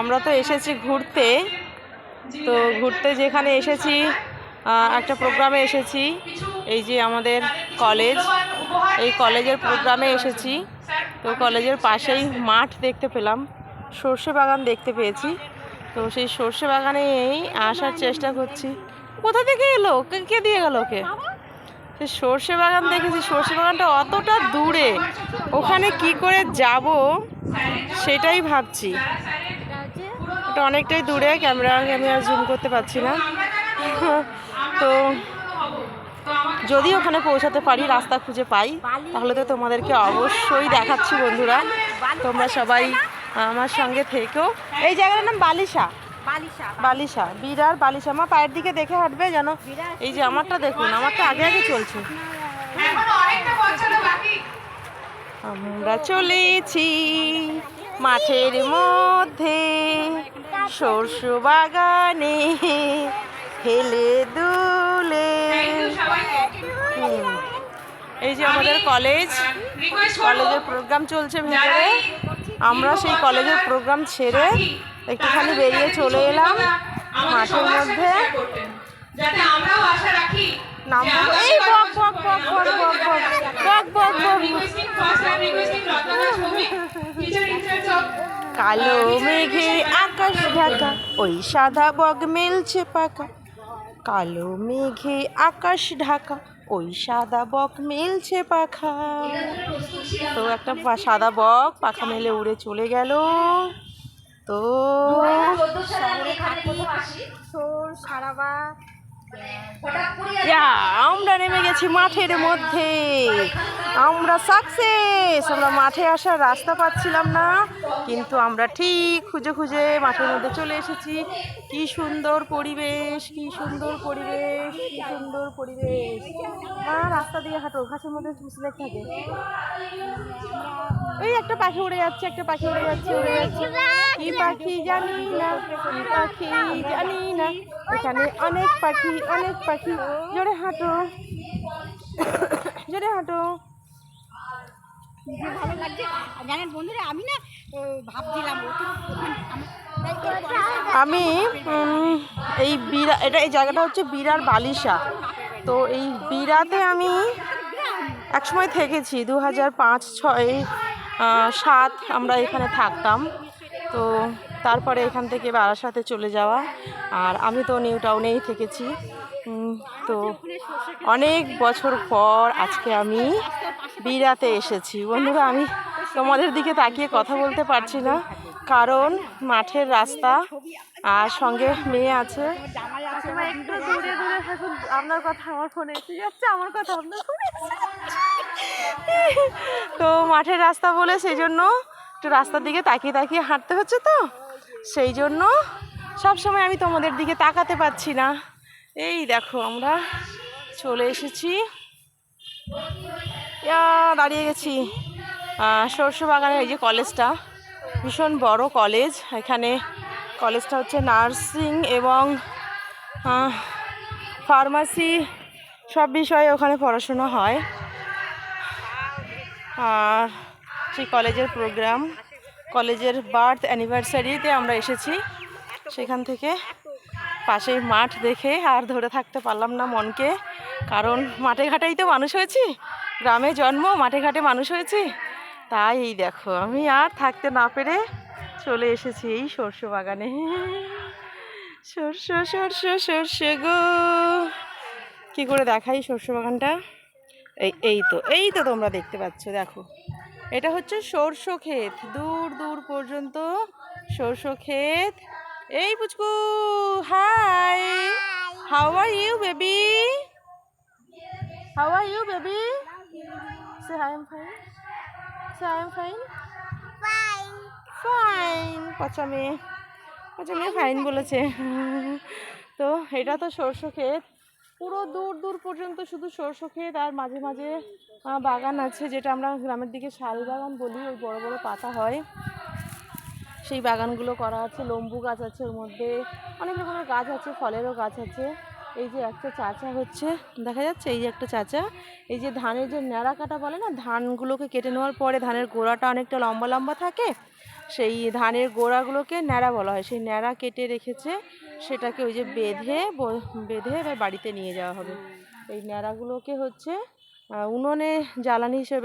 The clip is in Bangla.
আমরা তো এসেছি ঘুরতে। তো ঘুরতে যেখানে এসেছি একটা প্রোগ্রামে এসেছি, এই যে আমাদের কলেজ। এই কলেজের প্রোগ্রামে এসেছি। তো কলেজের পাশেই মাঠ দেখতে পেলাম, সর্ষে বাগান দেখতে পেয়েছি। তো সেই সর্ষে বাগানে আসার চেষ্টা করছি। কোথা থেকে এলো? কে কে দিয়ে গেল ওকে? সে সর্ষে বাগান দেখেছি। সর্ষে বাগানটা অতটা দূরে। ওখানে কি করে যাব সেটাই ভাবছি। ওটা অনেকটাই দূরে ক্যামেরা আমি আর জুম করতে পারছি না। তো যদি ওখানে পৌঁছাতে পারি রাস্তা খুঁজে পাই তাহলে তো তোমাদেরকে অবশ্যই দেখাচ্ছি বন্ধুরা। তোমরা সবাই আমার সঙ্গে থেকেও এই জায়গাটার নাম বালিশা। বালিশা। বালিশা। বিরার বালিশা। আমার পায়ের দিকে দেখে হাঁটবে যেন এই যে আমারটা দেখুন আমারটা আগে আগে চলছে। আমরা চলেছি। মাঠের মধ্যে সরষ বাগানে হেলে দুলে। এই যে আমাদের কলেজ, কলেজের প্রোগ্রাম চলছে ভেতরে। আমরা সেই কলেজের প্রোগ্রাম ছেড়ে একটুখানি বেরিয়ে চলে এলাম মাঠের মধ্যে। এই বক বক কালো মেঘে আকাশ ঢাকা ওই সাদা বগ মেলছে পাকা। কালো মেঘে আকাশ ঢাকা ওই সাদা বক মেলছে পাখা। তো একটা সাদা বক পাখা মেলে উড়ে চলে গেল। তো সোর ইয়া, আমরা নেমে গেছি মাঠের মধ্যে। আমরা সাকসেস আমরা মাঠে আসার রাস্তা পাচ্ছিলাম না, কিন্তু আমরা ঠিক খুঁজে খুঁজে মাঠের মধ্যে চলে এসেছি। কি সুন্দর পরিবেশ, কি সুন্দর পরিবেশ, কি সুন্দর পরিবেশ। না রাস্তা দিয়ে হাঁটো ঘাসের মধ্যে স্লেট থাকে। ওই একটা পাখি উড়ে যাচ্ছে একটা পাখি উড়ে যাচ্ছে উড়ে যাচ্ছে। কি পাখি জানি না কি পাখি জানি না। এখানে অনেক পাখি অনেক পাখি। জোরে হাঁটো। জোরে হাঁটো। ভালো লাগছে জানেন বন্ধুরা আমি না ভাবছিলাম আমি এই বিরা এটা এই জায়গাটা হচ্ছে বিরার বালিশা। তো এই বিরাতে আমি একসময় থেকেছি দু হাজার পাঁচ, ছয় সাত আমরা এখানে থাকতাম। তো তারপরে এখান থেকে বারাসাতে চলে যাওয়া। আর আমি তো নিউ টাউনেই থেকেছি। তো অনেক বছর পর আজকে আমি বিরাতে এসেছি। বন্ধুরা, আমি তোমাদের দিকে তাকিয়ে কথা বলতে পারছি না, কারণ মাঠের রাস্তা আর সঙ্গে মেয়ে আছে। থাকুন আপনার কথা আমার ফোনে এসে যাচ্ছে, আমার কথা আপনার ফোনে তো মাঠের রাস্তা বলে সেই জন্য একটু রাস্তার দিকে তাকিয়ে তাকিয়ে হাঁটতে হচ্ছে তো সেই জন্য সব সময় আমি তোমাদের দিকে তাকাতে পারছি না। এই দেখো আমরা চলে এসেছি। দাঁড়িয়ে গেছি। সরষে বাগানের এই যে কলেজটা, ভীষণ বড় কলেজ। এখানে কলেজটা হচ্ছে নার্সিং এবং ফার্মাসি সব বিষয়ে ওখানে পড়াশোনা হয়। আর সেই কলেজের প্রোগ্রাম কলেজের বার্থ অ্যানিভার্সারিতে আমরা এসেছি। সেখান থেকে পাশে মাঠ দেখে আর ধরে থাকতে পারলাম না মনকে। কারণ মাঠে ঘাটেই তো মানুষ হয়েছি। গ্রামে জন্ম, মাঠে ঘাটে মানুষ হয়েছি। তাই এই দেখো, আমি আর থাকতে না পেরে চলে এসেছি এই সর্ষে বাগানে। সর্ষে সর্ষে সর্ষে গো। কি করে দেখাই সর্ষে বাগানটা? এই এই তো এই তো তোমরা দেখতে পাচ্ছ দেখো। এটা হচ্ছে সরষে ক্ষেত দূর দূর পর্যন্ত সরষে ক্ষেত। এই পুচকু hi. How are you baby how are you baby say hi am fine say I am fine fine পচা মেয়ে। পচা ফাইন বলেছে। তো এটা তো সরষে ক্ষেত। পুরো দূর দূর পর্যন্ত শুধু সরষে ক্ষেত আর মাঝে মাঝে বাগান আছে যেটা আমরা গ্রামের দিকে শাল বাগান বলি, ওই বড় বড় পাতা হয়। সেই বাগানগুলো করা আছে, লম্বু গাছ আছে ওর মধ্যে, অনেক রকমের গাছ আছে, ফলেরও গাছ আছে। এই যে একটা চাচা হচ্ছে, দেখা যাচ্ছে? এই যে একটা চাচা, এই যে ধানের যে ন্যাড়া কাটা বলে না, ধানগুলোকে কেটে নেওয়ার পরে ধানের গোড়াটা অনেকটা লম্বা লম্বা থাকে সেই ধানের গোড়াগুলোকে ন্যাড়া বলা হয়। সেই ন্যাড়া কেটে রেখেছে, সেটাকে ওই যে বেঁধে বেঁধে এবার বাড়িতে নিয়ে যাওয়া হবে। এই ন্যাড়াগুলোকে হচ্ছে উনুনে জ্বালানি হিসেবে